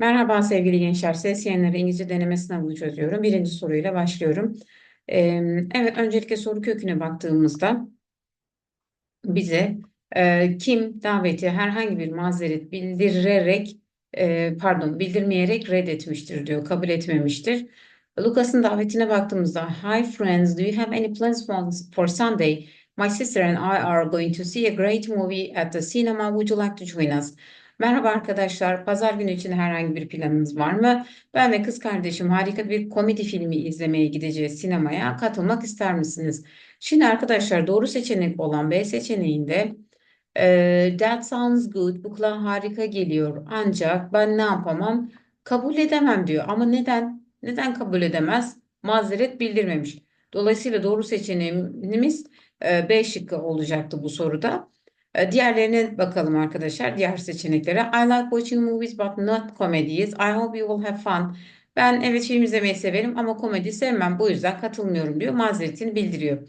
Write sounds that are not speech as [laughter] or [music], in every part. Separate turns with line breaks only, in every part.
Merhaba sevgili gençler. Ses yayınları İngilizce deneme sınavını çözüyorum. Birinci soruyla başlıyorum. Ee, evet, öncelikle soru köküne baktığımızda bize e, kim daveti herhangi bir mazeret bildirerek e, pardon bildirmeyerek reddetmiştir diyor, kabul etmemiştir. Lucas'ın davetine baktığımızda Hi friends, do you have any plans for, Sunday? My sister and I are going to see a great movie at the cinema. Would you like to join us? Merhaba arkadaşlar. Pazar günü için herhangi bir planınız var mı? Ben ve kız kardeşim harika bir komedi filmi izlemeye gideceğiz sinemaya. Katılmak ister misiniz? Şimdi arkadaşlar doğru seçenek olan B seçeneğinde e, that sounds good. Bu kulağa harika geliyor. Ancak ben ne yapamam? Kabul edemem diyor. Ama neden? Neden kabul edemez? Mazeret bildirmemiş. Dolayısıyla doğru seçeneğimiz e, B şıkkı olacaktı bu soruda. E, Diğerlerine bakalım arkadaşlar. Diğer seçeneklere. I like watching movies but not comedies. I hope you will have fun. Ben evet film izlemeyi severim ama komedi sevmem. Bu yüzden katılmıyorum diyor. Mazeretini bildiriyor.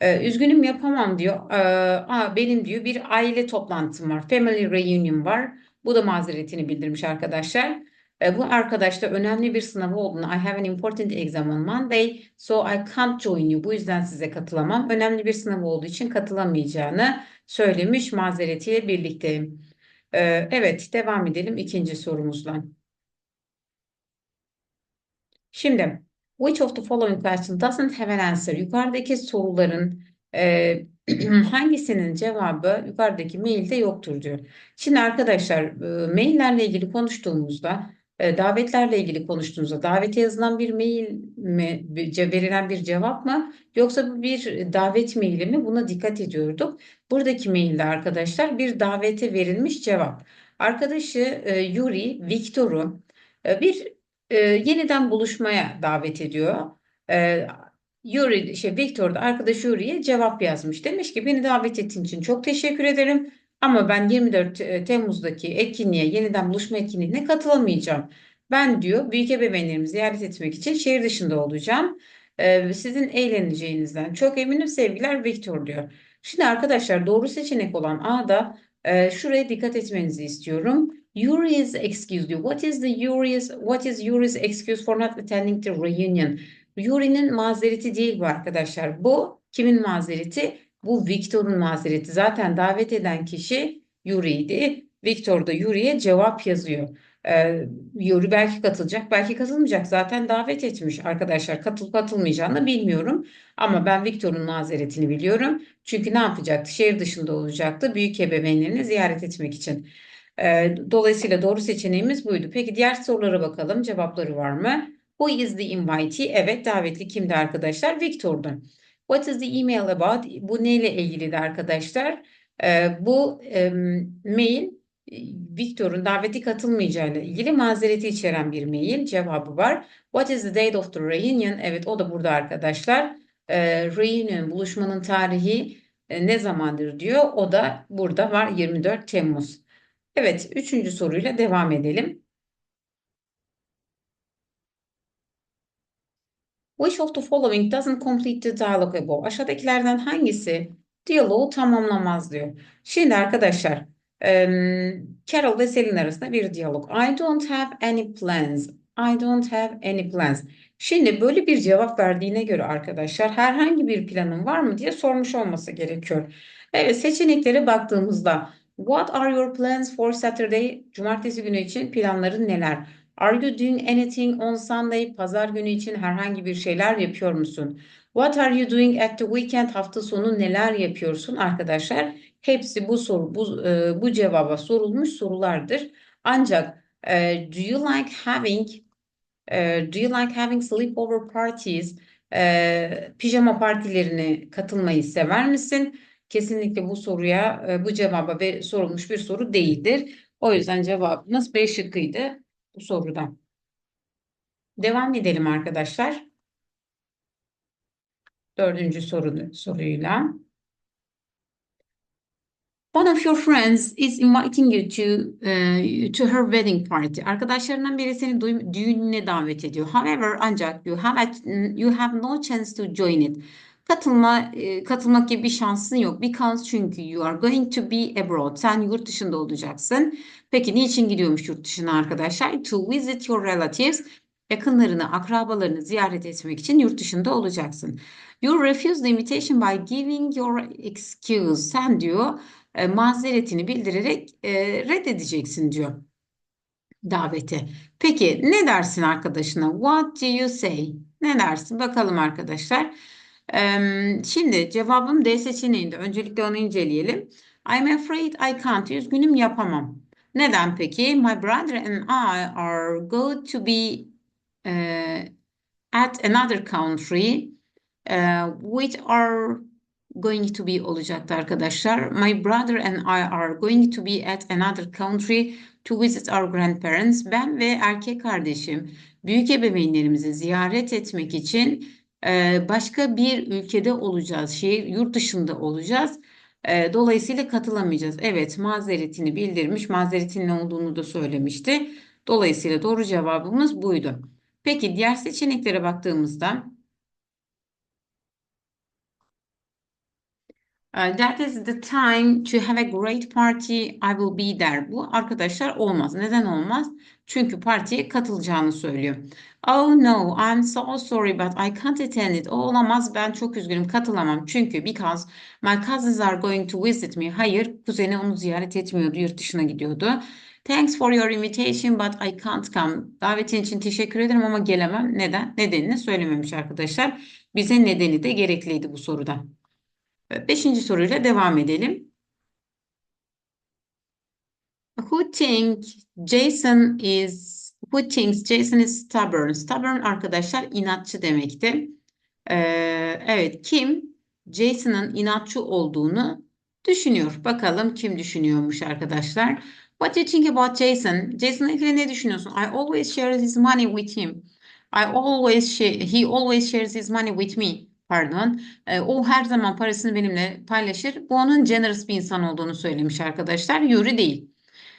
Ee, üzgünüm yapamam diyor. Ee, aa, benim diyor bir aile toplantım var. Family reunion var. Bu da mazeretini bildirmiş arkadaşlar. Ee, bu arkadaşta önemli bir sınavı olduğunu I have an important exam on Monday so I can't join you. Bu yüzden size katılamam. Önemli bir sınav olduğu için katılamayacağını söylemiş mazeretiyle birlikte. Ee, evet devam edelim ikinci sorumuzla. Şimdi which of the following questions doesn't have an answer? Yukarıdaki soruların e, [clears throat] hangisinin cevabı yukarıdaki mailde yoktur diyor. Şimdi arkadaşlar e, maillerle ilgili konuştuğumuzda e, davetlerle ilgili konuştuğumuzda davete yazılan bir mail mi verilen bir cevap mı yoksa bir davet maili mi buna dikkat ediyorduk. Buradaki mailde arkadaşlar bir davete verilmiş cevap. Arkadaşı e, Yuri Viktor'u e, bir e, yeniden buluşmaya davet ediyor. E, Yuri, şey Viktor da arkadaş Yuri'ye cevap yazmış. Demiş ki beni davet ettiğin için çok teşekkür ederim. Ama ben 24 e, Temmuz'daki etkinliğe, yeniden buluşma etkinliğine katılamayacağım. Ben diyor büyük ebeveynlerimi ziyaret etmek için şehir dışında olacağım. E, sizin eğleneceğinizden çok eminim sevgiler Viktor diyor. Şimdi arkadaşlar doğru seçenek olan A'da e, şuraya dikkat etmenizi istiyorum. Yuri's excuse diyor. What is the Yuri's what is Yuri's excuse for not attending the reunion? Yuri'nin mazereti değil bu arkadaşlar. Bu kimin mazereti? Bu Victor'un mazereti. Zaten davet eden kişi Yuri'ydi. Victor da Yuri'ye cevap yazıyor. Ee, Yuri belki katılacak, belki katılmayacak. Zaten davet etmiş arkadaşlar. Katılıp katılmayacağını bilmiyorum. Ama ben Victor'un mazeretini biliyorum. Çünkü ne yapacaktı? Şehir dışında olacaktı. Büyük ebeveynlerini ziyaret etmek için. Ee, dolayısıyla doğru seçeneğimiz buydu. Peki diğer sorulara bakalım. Cevapları var mı? Who is the invitee? Evet davetli kimdi arkadaşlar? Victor'du. What is the email about? Bu neyle ilgiliydi arkadaşlar? Ee, bu em, mail e, Victor'un daveti katılmayacağıyla ilgili mazereti içeren bir mail. Cevabı var. What is the date of the reunion? Evet o da burada arkadaşlar. Ee, reunion buluşmanın tarihi e, ne zamandır diyor. O da burada var 24 Temmuz. Evet, üçüncü soruyla devam edelim. Which of the following doesn't complete the dialogue above? Aşağıdakilerden hangisi diyaloğu tamamlamaz diyor. Şimdi arkadaşlar, em, Carol ve Selin arasında bir diyalog. I don't have any plans. I don't have any plans. Şimdi böyle bir cevap verdiğine göre arkadaşlar herhangi bir planın var mı diye sormuş olması gerekiyor. Evet seçeneklere baktığımızda What are your plans for Saturday? Cumartesi günü için planların neler? Are you doing anything on Sunday? Pazar günü için herhangi bir şeyler yapıyor musun? What are you doing at the weekend? Hafta sonu neler yapıyorsun arkadaşlar? Hepsi bu soru bu e, bu cevaba sorulmuş sorulardır. Ancak e, do you like having e, do you like having sleepover parties? E, pijama partilerine katılmayı sever misin? Kesinlikle bu soruya e, bu cevaba ve sorulmuş bir soru değildir. O yüzden cevabımız B şıkkıydı bu soruda. Devam edelim arkadaşlar. Dördüncü soru, soruyla. One of your friends is inviting you to uh, to her wedding party. Arkadaşlarından biri seni düğün- düğününe davet ediyor. However, ancak you have you have no chance to join it. Katılma, e, katılmak gibi bir şansın yok. Because çünkü you are going to be abroad. Sen yurt dışında olacaksın. Peki niçin gidiyormuş yurt dışına arkadaşlar? To visit your relatives. Yakınlarını, akrabalarını ziyaret etmek için yurt dışında olacaksın. You refuse the invitation by giving your excuse. Sen diyor e, mazeretini bildirerek e, reddedeceksin diyor daveti. Peki ne dersin arkadaşına? What do you say? Ne dersin? Bakalım arkadaşlar. Şimdi cevabım D seçeneğinde. Öncelikle onu inceleyelim. I'm afraid I can't. Üzgünüm yapamam. Neden peki? My brother and I are going to be eh, at another country eh, which are going to be olacaktı arkadaşlar. My brother and I are going to be at another country to visit our grandparents. Ben ve erkek kardeşim büyük ebeveynlerimizi ziyaret etmek için başka bir ülkede olacağız. Şehir yurt dışında olacağız. Dolayısıyla katılamayacağız. Evet, mazeretini bildirmiş. Mazeretin ne olduğunu da söylemişti. Dolayısıyla doğru cevabımız buydu. Peki diğer seçeneklere baktığımızda Uh, That is the time to have a great party. I will be there. Bu arkadaşlar olmaz. Neden olmaz? Çünkü partiye katılacağını söylüyor. Oh no, I'm so sorry but I can't attend it. O olamaz. Ben çok üzgünüm. Katılamam. Çünkü because my cousins are going to visit me. Hayır, kuzeni onu ziyaret etmiyordu. Yurt dışına gidiyordu. Thanks for your invitation but I can't come. Davetin için teşekkür ederim ama gelemem. Neden? Nedenini söylememiş arkadaşlar. Bize nedeni de gerekliydi bu soruda. Beşinci soruyla devam edelim. Who think Jason is Who thinks Jason is stubborn? Stubborn arkadaşlar inatçı demekti. Ee, evet kim Jason'ın inatçı olduğunu düşünüyor. Bakalım kim düşünüyormuş arkadaşlar. What do you think about Jason? Jason'la ilgili ne düşünüyorsun? I always share his money with him. I always share, he always shares his money with me. Pardon. E, o her zaman parasını benimle paylaşır. Bu onun generous bir insan olduğunu söylemiş arkadaşlar. Yuri değil.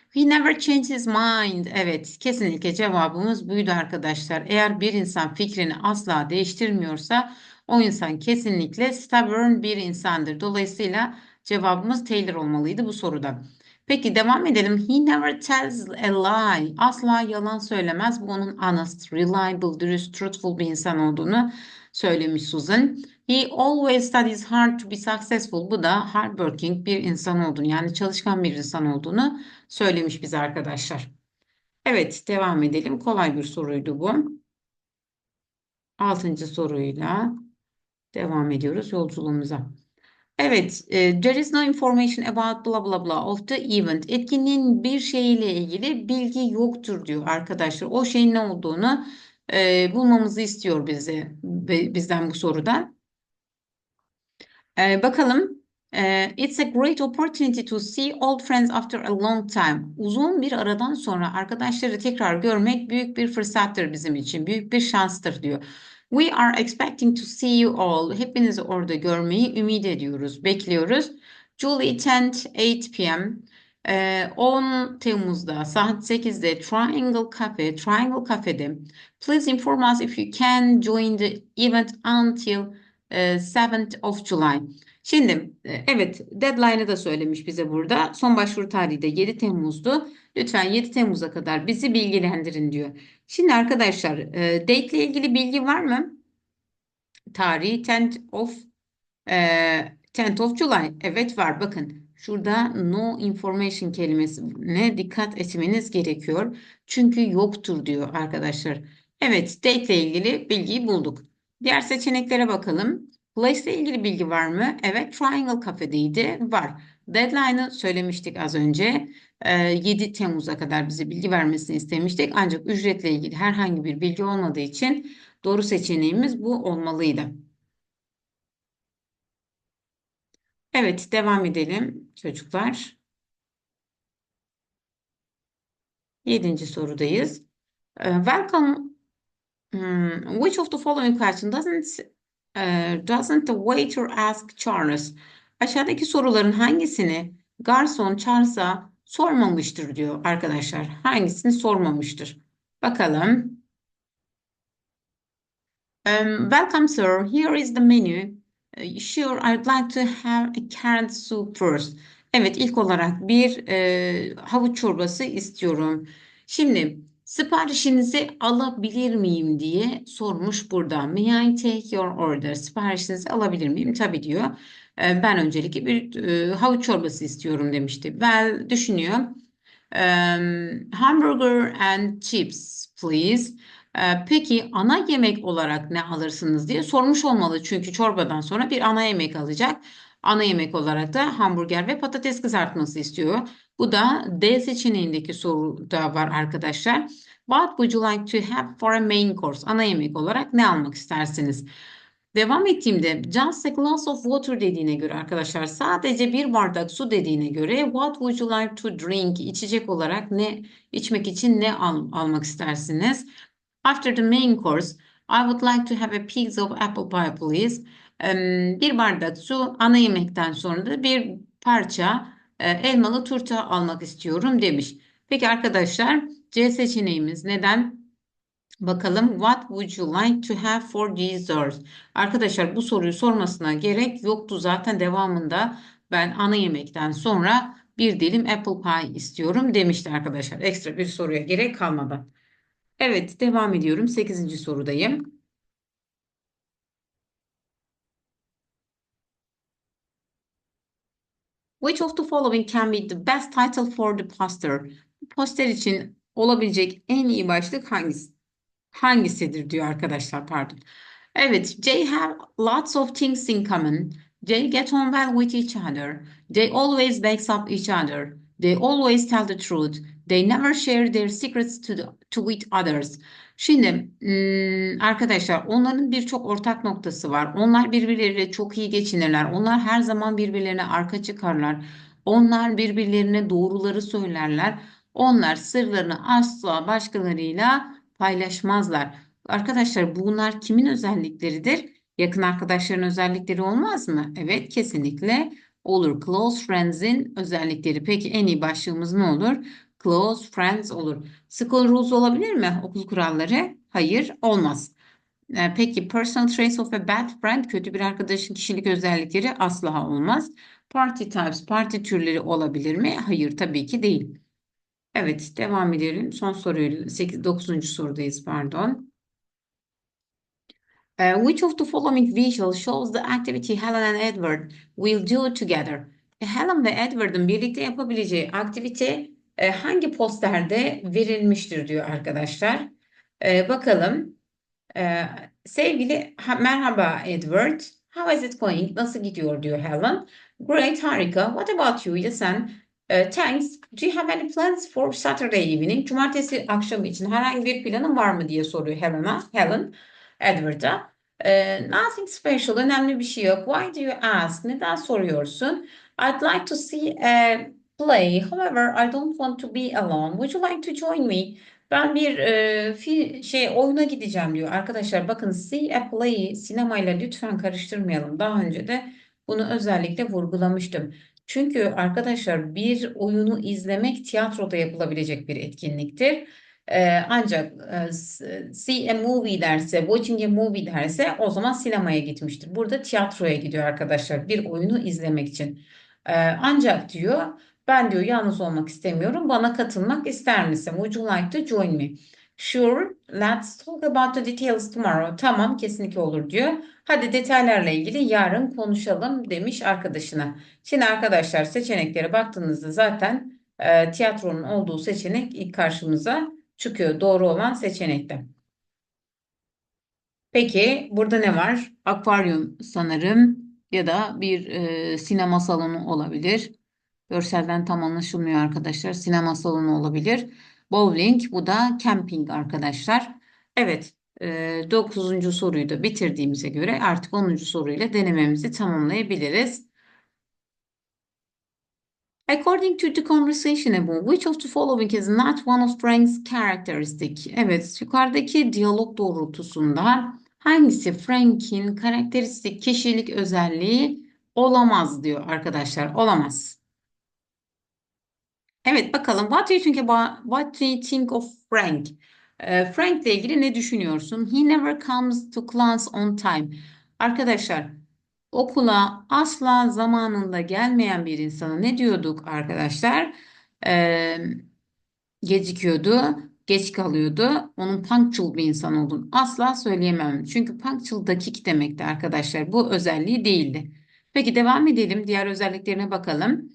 He never changed his mind. Evet, kesinlikle cevabımız buydu arkadaşlar. Eğer bir insan fikrini asla değiştirmiyorsa o insan kesinlikle stubborn bir insandır. Dolayısıyla cevabımız Taylor olmalıydı bu soruda. Peki devam edelim. He never tells a lie. Asla yalan söylemez. Bu onun honest, reliable, dürüst, truthful bir insan olduğunu söylemiş Susan. He always studies hard to be successful. Bu da hardworking bir insan olduğunu yani çalışkan bir insan olduğunu söylemiş bize arkadaşlar. Evet devam edelim. Kolay bir soruydu bu. Altıncı soruyla devam ediyoruz yolculuğumuza. Evet, e, there is no information about blah blah blah of the event. Etkinliğin bir şeyiyle ilgili bilgi yoktur diyor arkadaşlar. O şeyin ne olduğunu e, bulmamızı istiyor bize bizden bu soruda. E, bakalım. E, it's a great opportunity to see old friends after a long time. Uzun bir aradan sonra arkadaşları tekrar görmek büyük bir fırsattır bizim için. Büyük bir şanstır diyor. We are expecting to see you all. Hepinizi orada görmeyi ümit ediyoruz, bekliyoruz. Julie 10 8 p.m. 10 Temmuz'da saat 8'de Triangle Cafe, Triangle Cafe'de Please inform us if you can join the event until uh, 7th of July. Şimdi evet deadline'ı da söylemiş bize burada. Son başvuru tarihi de 7 Temmuz'du. Lütfen 7 Temmuz'a kadar bizi bilgilendirin diyor. Şimdi arkadaşlar e, date ile ilgili bilgi var mı? Tarihi 10th of e, 10th of July. Evet var bakın. Şurada no information kelimesine dikkat etmeniz gerekiyor. Çünkü yoktur diyor arkadaşlar. Evet, date ile ilgili bilgiyi bulduk. Diğer seçeneklere bakalım. Place ile ilgili bilgi var mı? Evet, Triangle Cafe'deydi. Var. Deadline'ı söylemiştik az önce. 7 ee, Temmuz'a kadar bize bilgi vermesini istemiştik. Ancak ücretle ilgili herhangi bir bilgi olmadığı için doğru seçeneğimiz bu olmalıydı. Evet, devam edelim çocuklar. Yedinci sorudayız. Ee, welcome. Hmm, which of the following question doesn't uh, doesn't the waiter ask Charles? Aşağıdaki soruların hangisini garson Charles'a sormamıştır diyor arkadaşlar. Hangisini sormamıştır? Bakalım. Um, welcome sir. Here is the menu. E, Sure, I'd like to have a carrot soup first. Evet, ilk olarak bir e, havuç çorbası istiyorum. Şimdi siparişinizi alabilir miyim diye sormuş burada. May I take your order? Siparişinizi alabilir miyim? Tabii diyor. E, ben öncelikle bir e, havuç çorbası istiyorum demişti. Ben düşünüyor. Um, hamburger and chips, please. Ee, peki ana yemek olarak ne alırsınız diye sormuş olmalı. Çünkü çorbadan sonra bir ana yemek alacak. Ana yemek olarak da hamburger ve patates kızartması istiyor. Bu da D seçeneğindeki soruda var arkadaşlar. What would you like to have for a main course? Ana yemek olarak ne almak istersiniz? Devam ettiğimde just a glass of water dediğine göre arkadaşlar sadece bir bardak su dediğine göre what would you like to drink? İçecek olarak ne içmek için ne al, almak istersiniz? After the main course, I would like to have a piece of apple pie, please. Em, bir bardak su, ana yemekten sonra da bir parça e, elmalı turta almak istiyorum demiş. Peki arkadaşlar, C seçeneğimiz neden? Bakalım what would you like to have for dessert? Arkadaşlar bu soruyu sormasına gerek yoktu zaten devamında ben ana yemekten sonra bir dilim apple pie istiyorum demişti arkadaşlar. Ekstra bir soruya gerek kalmadı. Evet, devam ediyorum. 8. sorudayım. Which of the following can be the best title for the poster? Poster için olabilecek en iyi başlık hangisi? Hangisidir diyor arkadaşlar pardon. Evet, they have lots of things in common. They get on well with each other. They always backs up each other. They always tell the truth. They never share their secrets to, the, to with others. Şimdi hmm, arkadaşlar onların birçok ortak noktası var. Onlar birbirleriyle çok iyi geçinirler. Onlar her zaman birbirlerine arka çıkarlar. Onlar birbirlerine doğruları söylerler. Onlar sırlarını asla başkalarıyla paylaşmazlar. Arkadaşlar bunlar kimin özellikleridir? Yakın arkadaşların özellikleri olmaz mı? Evet kesinlikle olur. Close friends'in özellikleri. Peki en iyi başlığımız ne olur? Close friends olur. School rules olabilir mi? Okul kuralları? Hayır, olmaz. Ee, peki personal traits of a bad friend, kötü bir arkadaşın kişilik özellikleri asla olmaz. Party types, parti türleri olabilir mi? Hayır, tabii ki değil. Evet, devam edelim. Son soruyu 8, 9. sorudayız, pardon. Uh, which of the following visuals shows the activity Helen and Edward will do together? Helen ve Edward'ın birlikte yapabileceği aktivite e, hangi posterde verilmiştir diyor arkadaşlar. E, bakalım. E, sevgili ha, merhaba Edward. How is it going? Nasıl gidiyor diyor Helen. Great, harika. What about you? Ya sen? Thanks. Do you have any plans for Saturday evening? Cumartesi akşamı için herhangi bir planın var mı diye soruyor Helen'a. Helen, Edward'a. E, nothing special. Önemli bir şey yok. Why do you ask? Neden soruyorsun? I'd like to see a play. However, I don't want to be alone. Would you like to join me? Ben bir e, fi, şey oyuna gideceğim diyor. Arkadaşlar bakın see a play'i sinemayla lütfen karıştırmayalım. Daha önce de bunu özellikle vurgulamıştım. Çünkü arkadaşlar bir oyunu izlemek tiyatroda yapılabilecek bir etkinliktir. Ee, ancak e, see a movie derse, watching a movie derse o zaman sinemaya gitmiştir. Burada tiyatroya gidiyor arkadaşlar bir oyunu izlemek için. Ee, ancak diyor ben diyor yalnız olmak istemiyorum. Bana katılmak ister misin? Would you like to join me? Sure, let's talk about the details tomorrow. Tamam, kesinlikle olur diyor. Hadi detaylarla ilgili yarın konuşalım demiş arkadaşına. Şimdi arkadaşlar seçeneklere baktığınızda zaten e, tiyatronun olduğu seçenek ilk karşımıza çıkıyor. Doğru olan seçenekte. Peki burada ne var? Akvaryum sanırım ya da bir e, sinema salonu olabilir. Görselden tam anlaşılmıyor arkadaşlar. Sinema salonu olabilir. Bowling bu da camping arkadaşlar. Evet 9. soruyu da bitirdiğimize göre artık 10. soruyla denememizi tamamlayabiliriz. According to the conversation above, which of the following is not one of Frank's characteristic? Evet, yukarıdaki diyalog doğrultusunda hangisi Frank'in karakteristik kişilik özelliği olamaz diyor arkadaşlar. Olamaz. Evet bakalım. What do you think about what do you think of Frank? Ee, Frank ile ilgili ne düşünüyorsun? He never comes to class on time. Arkadaşlar okula asla zamanında gelmeyen bir insana ne diyorduk arkadaşlar? Ee, gecikiyordu, geç kalıyordu. Onun punctual bir insan olduğunu asla söyleyemem. Çünkü punctual dakik demekti arkadaşlar. Bu özelliği değildi. Peki devam edelim. Diğer özelliklerine bakalım.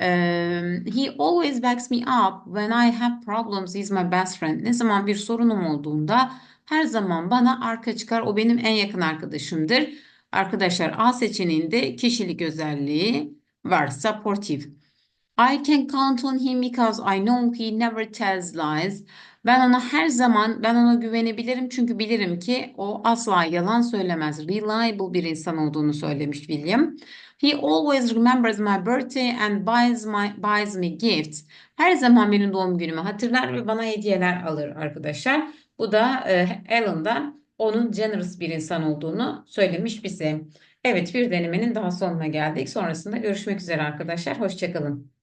Eee, he always backs me up when I have problems. He's my best friend. Ne zaman bir sorunum olduğunda her zaman bana arka çıkar. O benim en yakın arkadaşımdır. Arkadaşlar A seçeneğinde kişilik özelliği var. Supportive. I can count on him because I know he never tells lies. Ben ona her zaman, ben ona güvenebilirim çünkü bilirim ki o asla yalan söylemez. Reliable bir insan olduğunu söylemiş William. He always remembers my birthday and buys my buys me gifts. Her zaman benim doğum günümü hatırlar ve bana hediyeler alır arkadaşlar. Bu da e, Alan'dan onun generous bir insan olduğunu söylemiş bize. Evet, bir denemenin daha sonuna geldik. Sonrasında görüşmek üzere arkadaşlar. Hoşçakalın.